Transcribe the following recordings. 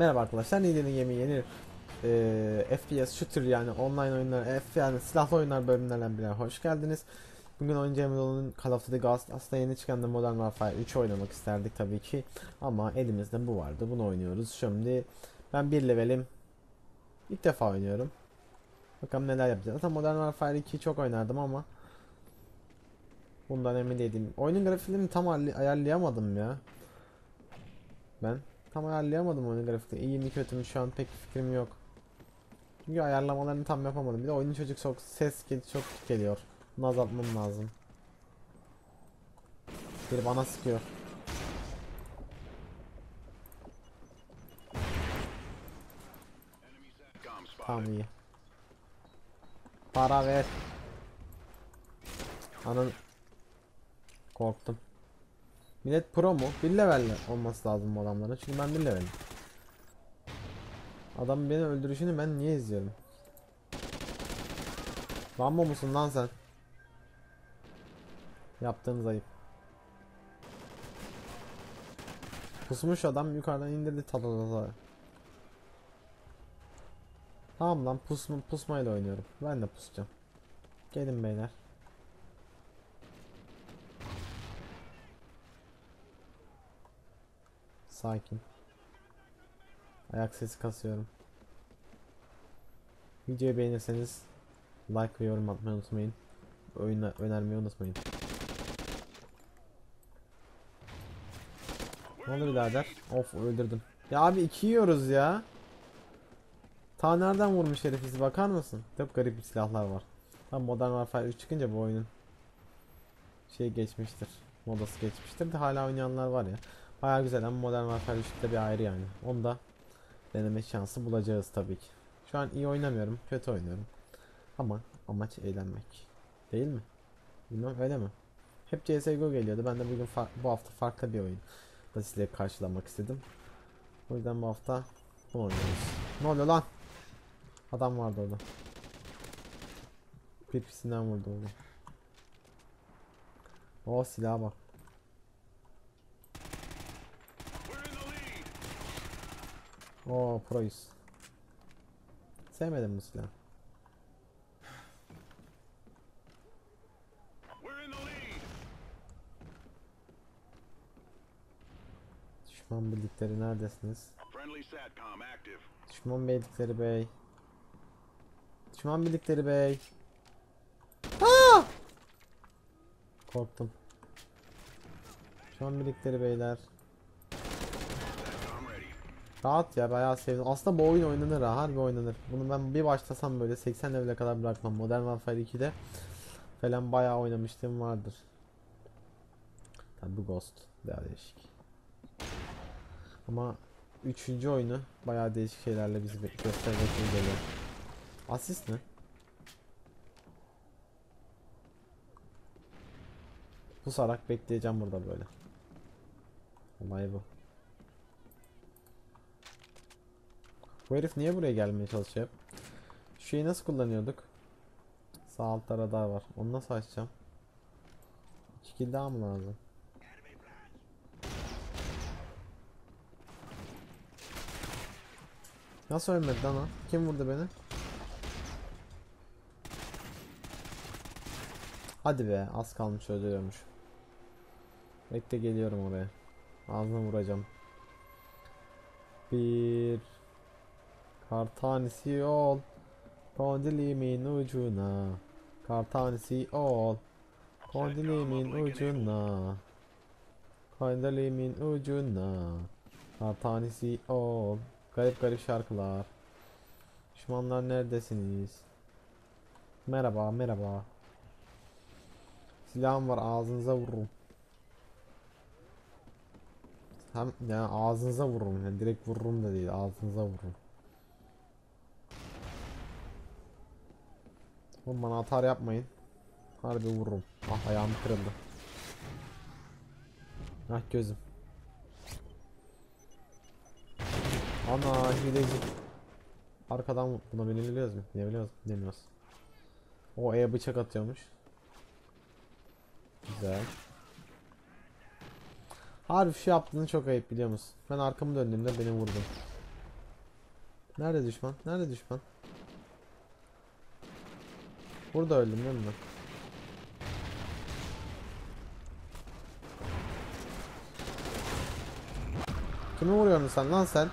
Merhaba arkadaşlar, Nide'nin yemi yeni e, FPS shooter yani online oyunlar, F yani silahlı oyunlar bölümlerine bile hoş geldiniz. Bugün oynayacağımız oyunun Call of Duty Ghost aslında yeni çıkan Modern Warfare 3 oynamak isterdik tabii ki ama elimizde bu vardı bunu oynuyoruz. Şimdi ben bir levelim ilk defa oynuyorum. Bakalım neler yapacağız. Zaten Modern Warfare 2'yi çok oynardım ama bundan emin değilim. Oyunun grafiklerini tam ayarlay- ayarlayamadım ya. Ben tam ayarlayamadım oyunun grafikleri. İyi mi kötü mü şu an pek fikrim yok. Çünkü ayarlamalarını tam yapamadım. Bir de oyunun çocuk çok ses çok geliyor. Bunu azaltmam lazım. Biri bana sıkıyor. Tamam iyi. Para ver. Anın korktum. Millet pro mu? Bir level olması lazım bu adamların. Çünkü ben bir levelim. Adam beni öldürüşünü ben niye izliyorum? Rambo musun lan sen? Yaptığınız ayıp. Pusmuş adam yukarıdan indirdi tatalata. Tamam lan pusma, pusmayla oynuyorum. Ben de pusacağım. Gelin beyler. Sakin. Ayak sesi kasıyorum. Videoyu beğenirseniz like ve yorum atmayı unutmayın. Oyunu önermeyi unutmayın. Ne oldu birader? Of öldürdüm. Ya abi iki yiyoruz ya. Ta nereden vurmuş herif bizi bakar mısın? Çok garip silahlar var. Tam Modern Warfare 3 çıkınca bu oyunun şey geçmiştir. Modası geçmiştir de hala oynayanlar var ya. Baya güzel ama Modern Warfare 3'te bir ayrı yani. Onu da deneme şansı bulacağız tabii ki. Şu an iyi oynamıyorum, kötü oynuyorum. Ama amaç eğlenmek. Değil mi? Bilmem öyle mi? Hep CSGO geliyordu. Ben de bugün bu hafta farklı bir oyun da size karşılamak istedim. O yüzden bu hafta bu oynuyoruz. Ne oluyor lan? Adam vardı orada. Pipisinden vurdu onu. O silaha bak. O proyuz. Sevmedim bu silahı. Düşman birlikleri neredesiniz? Düşman birlikleri bey. Düşman birlikleri bey. Aa! Korktum. Düşman birlikleri beyler. Rahat ya bayağı sevdim. Aslında bu oyun oynanır ha harbi oynanır. Bunu ben bir başlasam böyle 80 level'e kadar bırakmam. Modern Warfare 2'de falan bayağı oynamıştım vardır. Tabi bu Ghost daha değişik. Ama üçüncü oyunu bayağı değişik şeylerle bizi göstermek geliyor. Asist ne? Pusarak bekleyeceğim burada böyle. Olay bu. Bu herif niye buraya gelmeye çalışıyor? Şu şeyi nasıl kullanıyorduk? Sağ altta radar var. Onu nasıl açacağım? 2 kill daha mı lazım? Nasıl ölmedi lan? Kim vurdu beni? Hadi be az kalmış öldürüyormuş. Bekle geliyorum oraya. Ağzına vuracağım. Bir Kar tanesi ol. Kondilimin ucuna. Kar tanesi ol. Kondilimin ucuna. Kondilimin ucuna. Kar tanesi ol. Garip garip şarkılar. Düşmanlar neredesiniz? Merhaba merhaba. Silahım var ağzınıza vururum. Hem yani ağzınıza vururum. Yani direkt vururum da değil ağzınıza vururum. Oğlum bana atar yapmayın. Harbi vururum. Ah ayağım kırıldı. Ah gözüm. Ana hileci. Arkadan buna binebiliyoruz mu? Binebiliyoruz. Bilemiyoruz. O E bıçak atıyormuş. Güzel. Harbi şu yaptığını çok ayıp biliyor musun? Ben arkamı döndüğümde beni vurdun. Nerede düşman? Nerede düşman? Burada öldüm değil mi? Kimi vuruyorsun sen lan sen?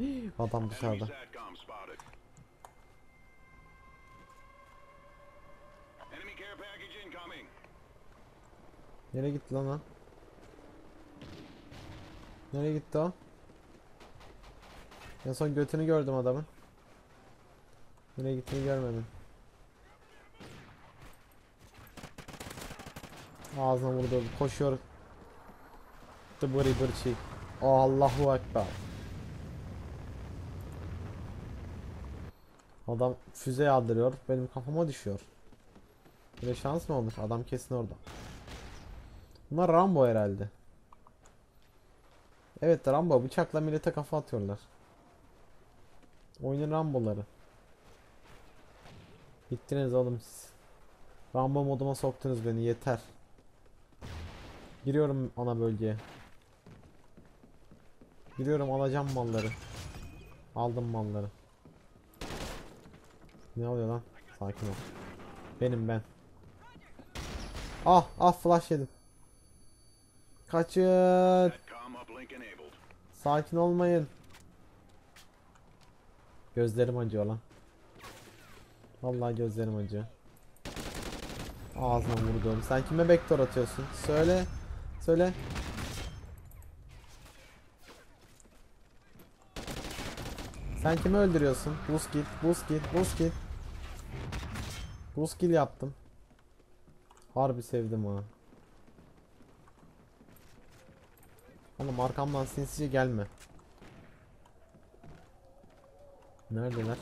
Hii, Adam dışarıda. Nereye gitti lan o? Nereye gitti o? En son götünü gördüm adamın. Nereye gittiğini görmedim. Ağzına vurdu. Koşuyor. Tıbırı bırçı. Allahu Ekber. Adam füze yağdırıyor. Benim kafama düşüyor. Böyle şans mı olur? Adam kesin orada. Bunlar Rambo herhalde. Evet Rambo bıçakla millete kafa atıyorlar. Oyunun Rambo'ları. Bittiniz oğlum siz. Rambo moduma soktunuz beni yeter. Giriyorum ana bölgeye. Giriyorum alacağım malları. Aldım malları. Ne oluyor lan? Sakin ol. Benim ben. Ah ah flash yedim. Kaçın. Sakin olmayın. Gözlerim acıyor lan. Vallahi gözlerim acıyor. Ağzına vurdum. Sen kime vektör atıyorsun? Söyle. Söyle. Sen kimi öldürüyorsun? Buz git, buz git, buz git. Buz kill yaptım. Harbi sevdim ha. Oğlum arkamdan sinsice gelme. Neredeler?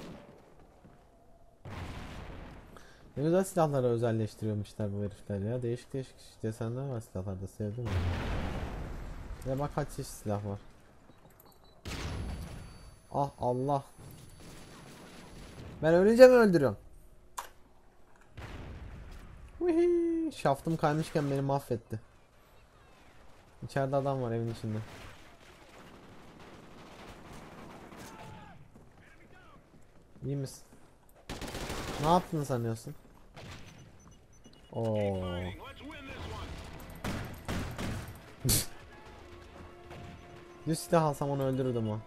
Güzel silahları özelleştiriyormuşlar bu herifler ya. Değişik değişik desenler var silahlarda sevdim ya. Ya bak kaç çeşit silah var. Ah Allah. Ben ölünce mi öldürüyorum? Vihi. Şaftım kaymışken beni mahvetti. İçeride adam var evin içinde. İyi misin? Ne yaptın sanıyorsun? Oo. Düz silah alsam onu öldürürdüm o.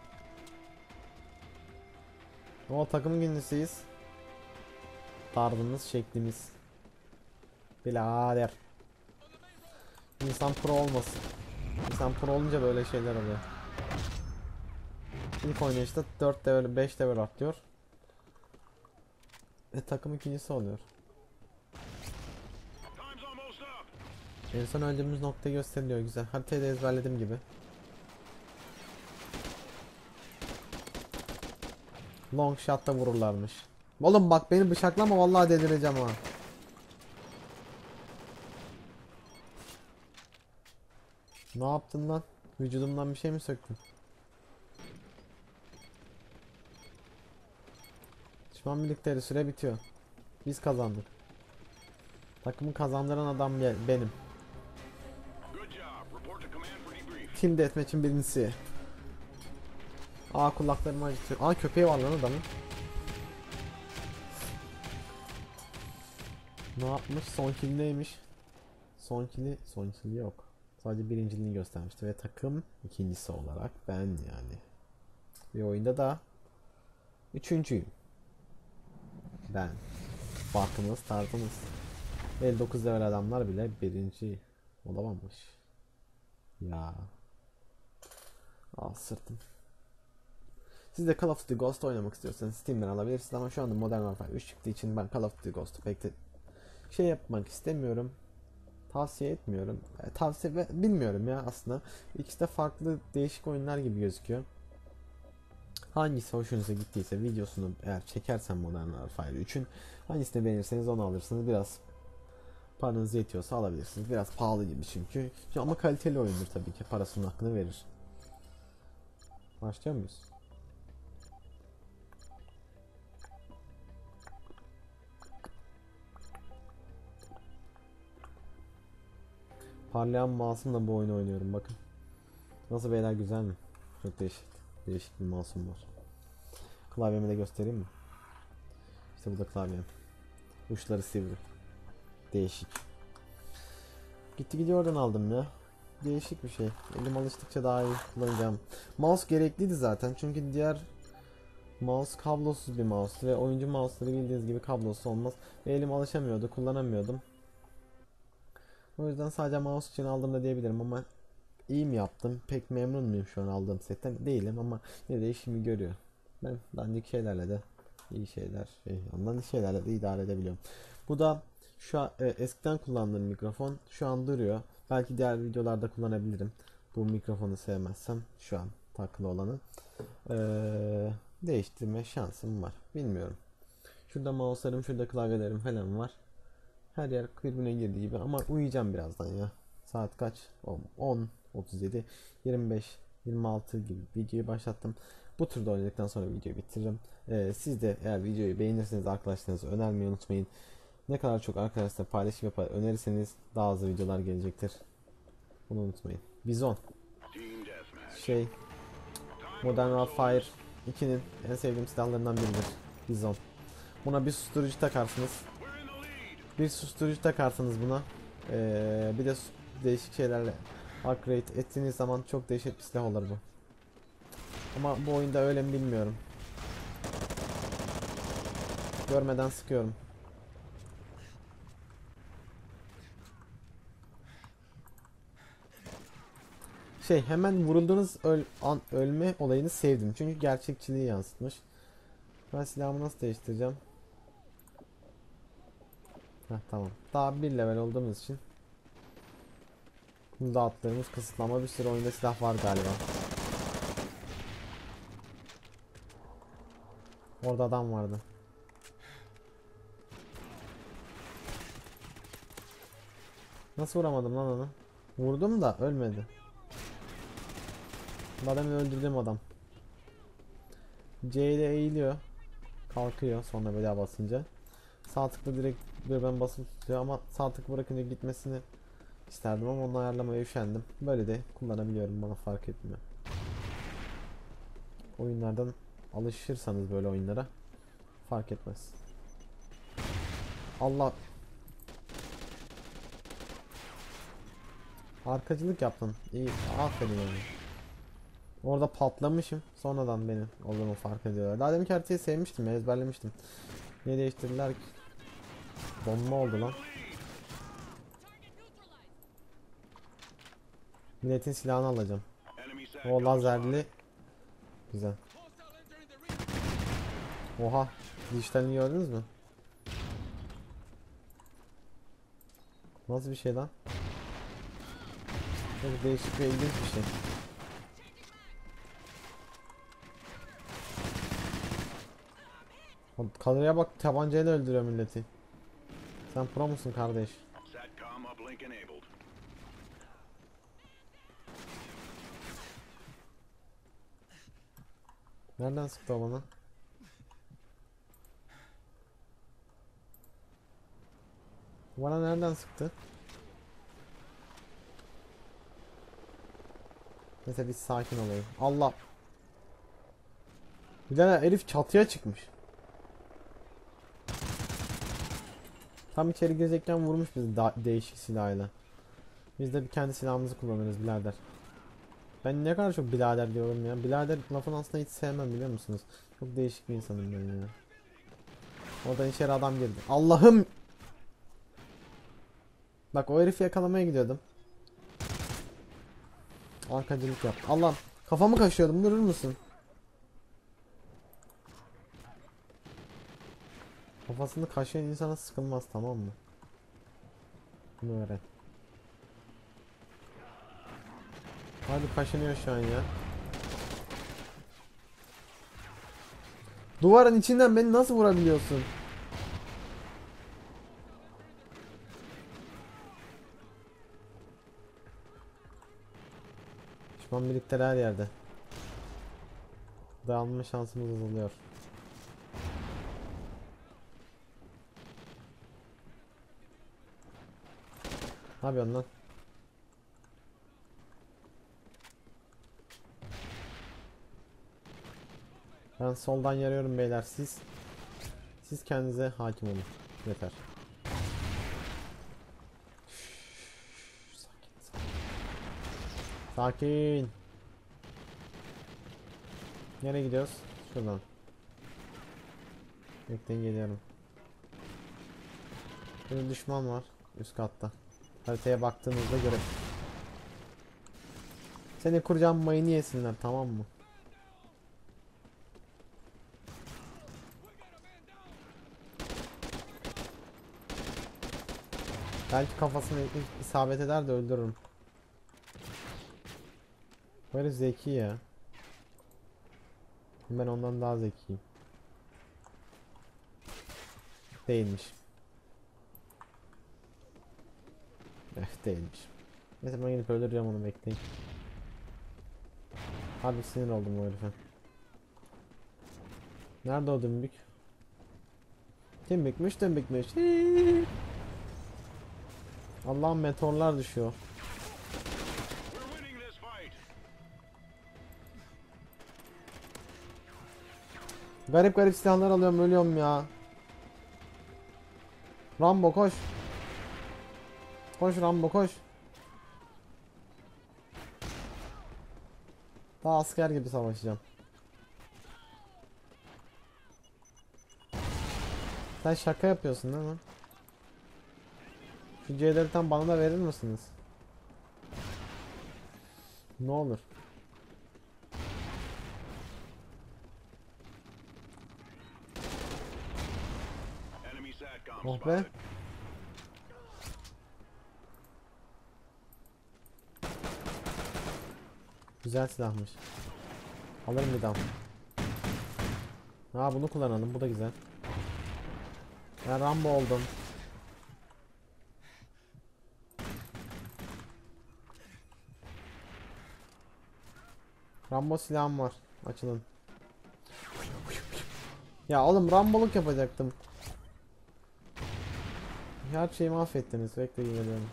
O takım gündüzüyüz. Tarzımız, şeklimiz. Birader. İnsan pro olmasın. İnsan pro olunca böyle şeyler oluyor. İlk oynayışta 4 level 5 level atlıyor. E takım ikincisi oluyor. En son öldüğümüz nokta gösteriliyor güzel. Haritayı da ezberledim gibi. Long shot'ta vururlarmış. Oğlum bak beni bıçaklama vallahi delireceğim ha. Ne yaptın lan? Vücudumdan bir şey mi söktün? Düşman birlikleri süre bitiyor. Biz kazandık. Takımı kazandıran adam be- benim. Team Deathmatch'in birincisi. Aa kulaklarımı acıtıyor. Aa köpeği var lan adamın. Ne yapmış? Son kill neymiş? Son kill'i, son kill yok. Sadece birinciliğini göstermişti ve takım ikincisi olarak ben yani. Bir oyunda da üçüncüyüm. Ben. Farkımız, tarzımız. 59 level adamlar bile birinci olamamış. Ya. Al sırtım. Siz de Call of Duty Ghost oynamak istiyorsanız Steam'den alabilirsiniz ama şu anda Modern Warfare 3 çıktığı için ben Call of Duty Ghost'u pek de şey yapmak istemiyorum. Tavsiye etmiyorum. E, tavsiye bilmiyorum ya aslında. İkisi de farklı değişik oyunlar gibi gözüküyor. Hangisi hoşunuza gittiyse videosunu eğer çekersem Modern Warfare 3'ün hangisini beğenirseniz onu alırsınız. Biraz paranız yetiyorsa alabilirsiniz. Biraz pahalı gibi çünkü. Ama kaliteli oyundur tabii ki. Parasının hakkını verir. Başlıyor muyuz? Parlayan mouse'umla bu oyunu oynuyorum bakın. Nasıl beyler güzel mi? Çok değişik. Değişik bir mouse'um var. Klavyemi de göstereyim mi? İşte bu da klavyem. Uçları sivri. Değişik. Gitti gidiyor oradan aldım ya. Değişik bir şey. Elim alıştıkça daha iyi kullanacağım. Mouse gerekliydi zaten çünkü diğer mouse kablosuz bir mouse ve oyuncu mouse'ları bildiğiniz gibi kablosuz olmaz. Ve elim alışamıyordu, kullanamıyordum. O yüzden sadece mouse için aldım da diyebilirim ama iyi mi yaptım? Pek memnun muyum şu an aldığım setten? Değilim ama yine de işimi görüyor. Ben dandik şeylerle de iyi şeyler, şey, ondan şeylerle de idare edebiliyorum. Bu da şu an e, eskiden kullandığım mikrofon şu an duruyor. Belki diğer videolarda kullanabilirim. Bu mikrofonu sevmezsem şu an takılı olanı. Ee, değiştirme şansım var. Bilmiyorum. Şurada mouse'larım, şurada klavyelerim falan var. Her yer birbirine girdiği gibi ama uyuyacağım birazdan ya. Saat kaç? 10, 37, 25, 26 gibi videoyu başlattım. Bu turda oynadıktan sonra videoyu bitiririm. Ee, siz de eğer videoyu beğenirseniz arkadaşlarınıza önermeyi unutmayın. Ne kadar çok arkadaşlar paylaşım yapar önerirseniz daha hızlı videolar gelecektir. Bunu unutmayın. Bizon şey Modern Warfare 2'nin en sevdiğim silahlarından biridir. Bizon. Buna bir susturucu takarsınız. Bir susturucu takarsınız buna. Ee, bir de değişik şeylerle upgrade ettiğiniz zaman çok değişik bir silah olur bu. Ama bu oyunda öyle mi bilmiyorum. Görmeden sıkıyorum. Şey hemen vurulduğunuz öl- an ölme olayını sevdim. Çünkü gerçekçiliği yansıtmış. Ben silahımı nasıl değiştireceğim? Heh, tamam. Daha bir level olduğumuz için Bunu dağıttığımız kısıtlama bir sürü oyunda silah var galiba. Orada adam vardı. Nasıl vuramadım lan onu? Vurdum da ölmedi. Bu Adamı öldürdüğüm adam. C ile eğiliyor. Kalkıyor sonra böyle basınca. Sağ tıkla direkt bir ben basıp tutuyor ama sağ tık bırakınca gitmesini isterdim ama onu ayarlamaya üşendim. Böyle de kullanabiliyorum bana fark etmiyor. Oyunlardan alışırsanız böyle oyunlara fark etmez. Allah Arkacılık yaptın. İyi. Aferin yani. Orada patlamışım. Sonradan benim olduğumu fark ediyorlar. Daha deminki haritayı sevmiştim. Ezberlemiştim. Niye değiştirdiler ki? Bomba oldu lan. Milletin silahını alacağım. O lazerli. Güzel. Oha. Dijitalini gördünüz mü? Nasıl bir şey lan? Çok değişik ve ilginç bir şey. Oğlum Kadroya bak tabancayla öldürüyor milleti. Sen pro musun kardeş? Nereden sıktı bana? Bana nereden sıktı? Neyse biz sakin olalım. Allah. Bir tane herif çatıya çıkmış. Tam içeri girecekken vurmuş bizi değişik silahıyla. Biz de bir kendi silahımızı kullanırız birader. Ben ne kadar çok birader diyorum ya. Birader lafını aslında hiç sevmem biliyor musunuz? Çok değişik bir insanım ben ya. Oradan içeri adam girdi. Allah'ım! Bak o herifi yakalamaya gidiyordum. Arkacılık yaptı. Allah'ım kafamı kaşıyordum durur musun? Kafasını kaşıyan insana sıkılmaz tamam mı? Bunu öğren. Hadi kaşınıyor şu an ya. Duvarın içinden beni nasıl vurabiliyorsun? Düşman birlikleri her yerde. Dağılma şansımız azalıyor. Ne yapıyorsun lan? Ben soldan yarıyorum beyler. Siz siz kendinize hakim olun. Yeter. Sakin, sakin. Nereye gidiyoruz? Şuradan. Bekleyin geliyorum. Bir düşman var üst katta. Haritaya baktığınızda göre. Seni kuracağım mayını yesinler tamam mı? Belki kafasına isabet eder de öldürürüm. Böyle zeki ya. Ben ondan daha zekiyim. Değilmiş. Değilmiş. Neyse ben gidip öldüreceğim onu bekleyin. Harbi sinir oldum o herife. Nerede o dümbük? Dümbükmüş dümbükmüş. Allah'ım meteorlar düşüyor. Garip garip silahlar alıyorum ölüyorum ya. Rambo koş. Koş Rambo koş. Daha asker gibi savaşacağım. Sen şaka yapıyorsun değil mi? Şu C4'ü tam bana da verir misiniz? Ne olur. Oh be. Güzel silahmış. Alırım bir daha. Ha bunu kullanalım. Bu da güzel. Ben Rambo oldum. Rambo silahım var. Açılın. Ya oğlum Ramboluk yapacaktım. Her şeyi mahvettiniz. Bekle geliyorum.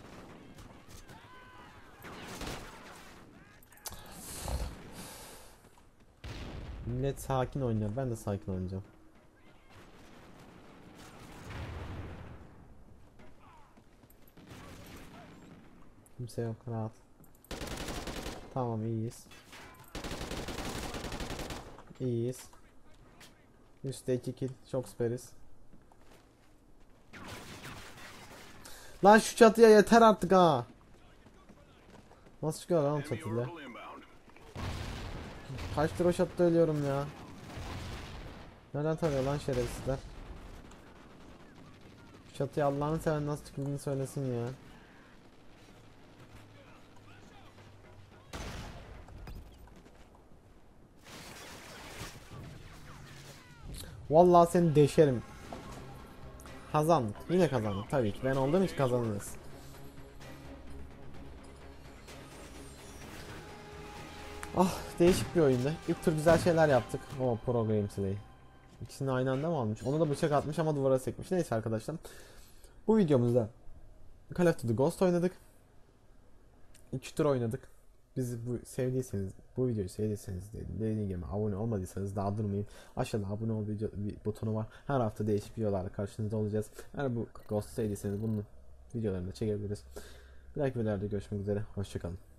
Millet sakin oynuyor. Ben de sakin oynayacağım. Kimse yok rahat. Tamam iyiyiz. İyiyiz. Üstte 2 kill. Çok süperiz. Lan şu çatıya yeter artık ha. Nasıl çıkıyor lan o Kaç lira şatta ölüyorum ya. Nereden tarıyor lan şerefsizler? Çatıya Allah'ını seven nasıl çıkıldığını söylesin ya. Vallahi seni deşerim. Kazandık. Yine kazandık tabii ki. Ben olduğum için kazanırız. Ah değişik bir oyundu. İlk tur güzel şeyler yaptık. O Pro Games Day. İkisini aynı anda mı almış? Onu da bıçak atmış ama duvara sekmiş. Neyse arkadaşlar. Bu videomuzda Call of Duty Ghost oynadık. İki tur oynadık. Bizi bu sevdiyseniz, bu videoyu sevdiyseniz dediğim gibi abone olmadıysanız daha durmayın. Aşağıda abone ol video, butonu var. Her hafta değişik videolarla karşınızda olacağız. Eğer bu Ghost sevdiyseniz bunun videolarını da çekebiliriz. Bir dahaki videolarda görüşmek üzere. Hoşçakalın.